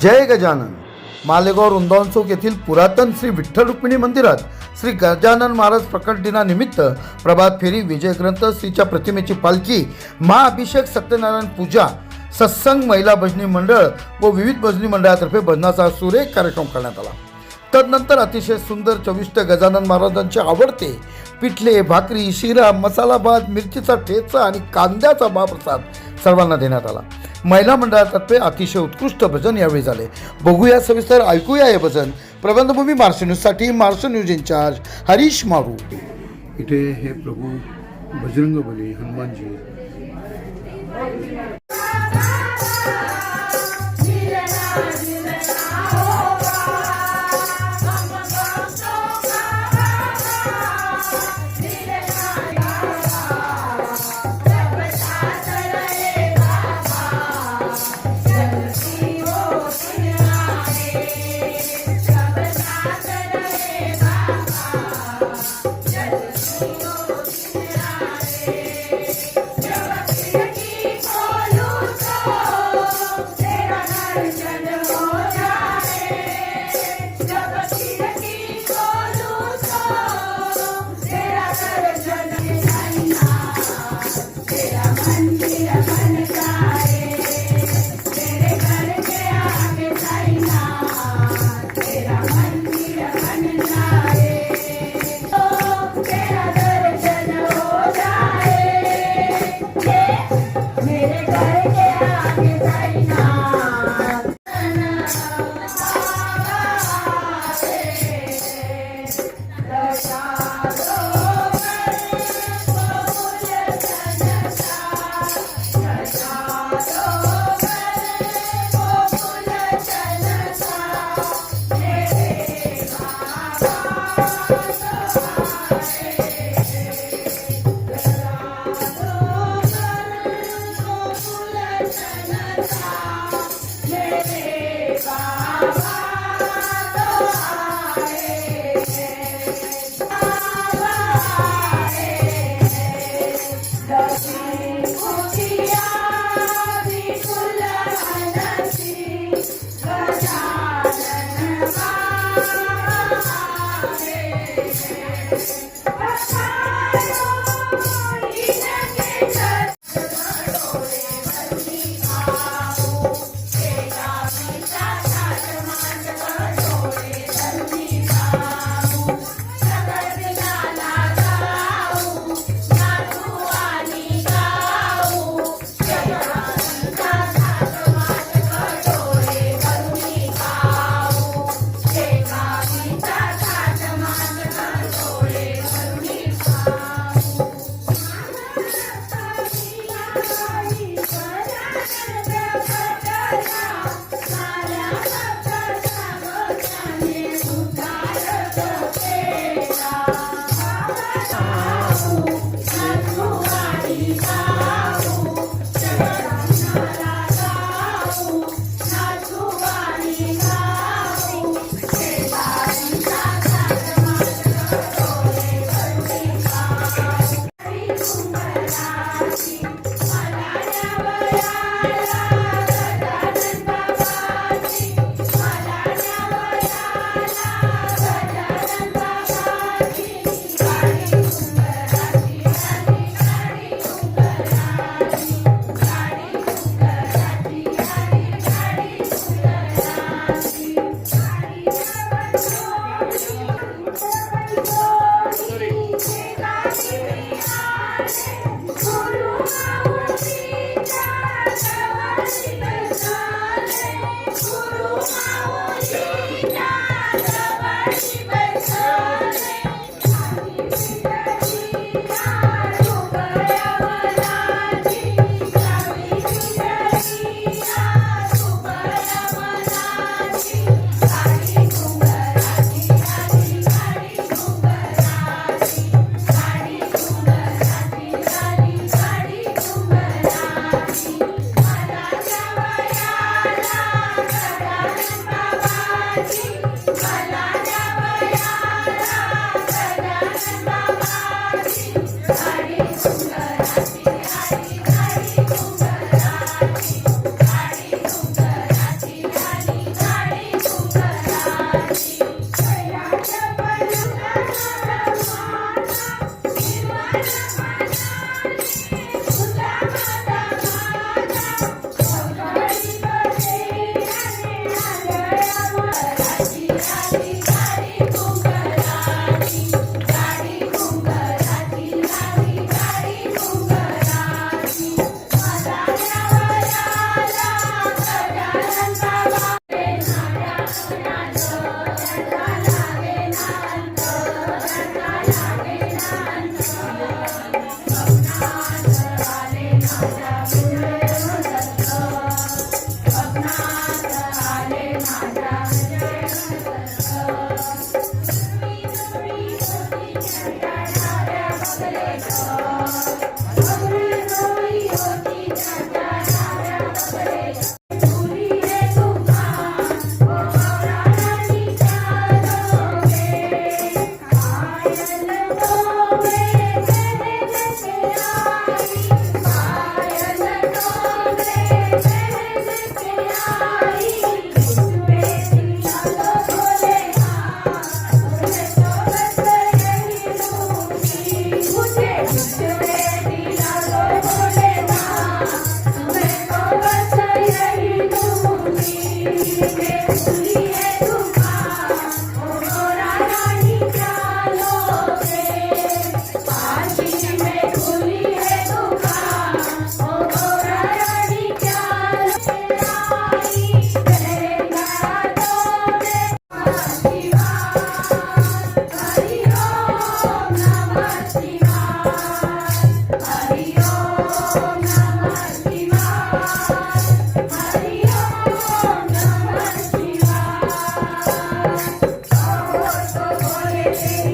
जय गजानन. मालेगाव वृंदावन चौक येथील पुरातन श्री विठ्ठल रुक्मिणी मंदिरात श्री गजानन महाराज प्रकट दिनानिमित्त प्रभात फेरी विजय ग्रंथ श्रीच्या प्रतिमेची पालखी महाअभिषेक सत्यनारायण पूजा सत्संग महिला भजनी मंडळ व विविध भजनी मंडळातर्फे भजनाचा सुरेख कार्यक्रम करण्यात आला. तदनंतर अतिशय सुंदर चविष्ट गजानन महाराजांचे आवडते पिठले भाकरी शिरा मसाला भात मिरचीचा ठेचा आणि कांद्याचा महाप्रसाद सर्वांना देण्यात आला. महिला मंडळातर्फे अतिशय उत्कृष्ट भजन यावेळी झाले. बघूया सविस्तर ऐकूया हे भजन. प्रबंधभूमी मार्श न्यूजसाठी Marsh news in-charge Harish Maru. इथे हे प्रभू बजरंग बली हनुमानजी. 谁还玩第三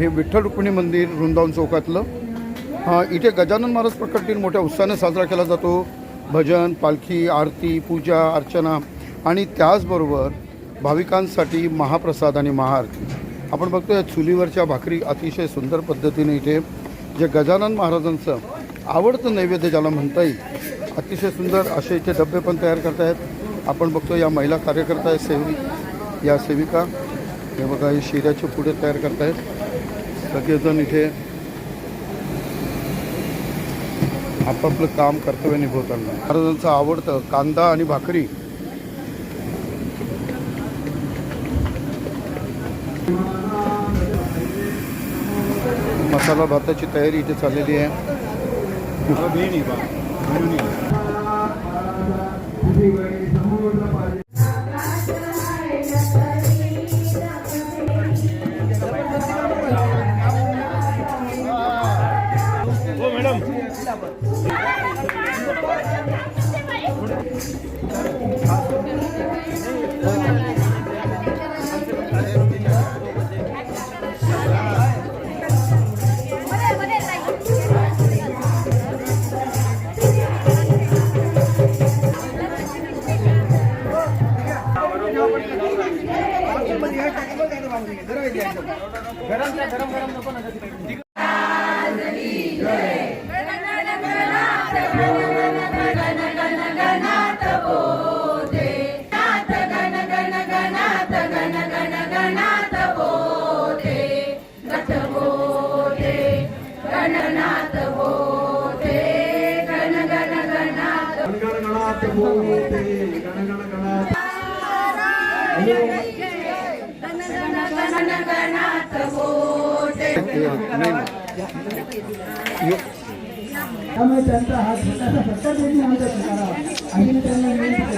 हे विठ्ठल रुक्मिणी मंदिर वृंदावन चौकातलं. इथे गजानन महाराज प्रकट दिन मोठ्या उत्साहाने साजरा केला जातो. भजन पालखी आरती पूजा अर्चना आणि त्याचबरोबर भाविकांसाठी महाप्रसाद आणि महाआरती आपण बघतोय चुलीवरच्या भाकरी अतिशय सुंदर पद्धतीने इथे जे गजानन महाराजांचं आवडतं नैवेद्य ज्याला म्हणता येईल अतिशय सुंदर असे इथे डबे पण तयार करतायत आपण बघतो या महिला कार्यकर्ता आहेत सेवी या सेविका. हे बघा हे शिऱ्याचे पुढे तयार करतायत सगळेजण इथे आपापलं काम कर्तव्य निभवताना. महाराजांचं आवडतं कांदा आणि भाकरी. मसाला भाताची तयारी इथे चाललेली आहे. किंवा त्यामुळे त्यांचा हा स्वतःचा फटका देखील आमचा ठिकाणा आणि त्यांना विनंती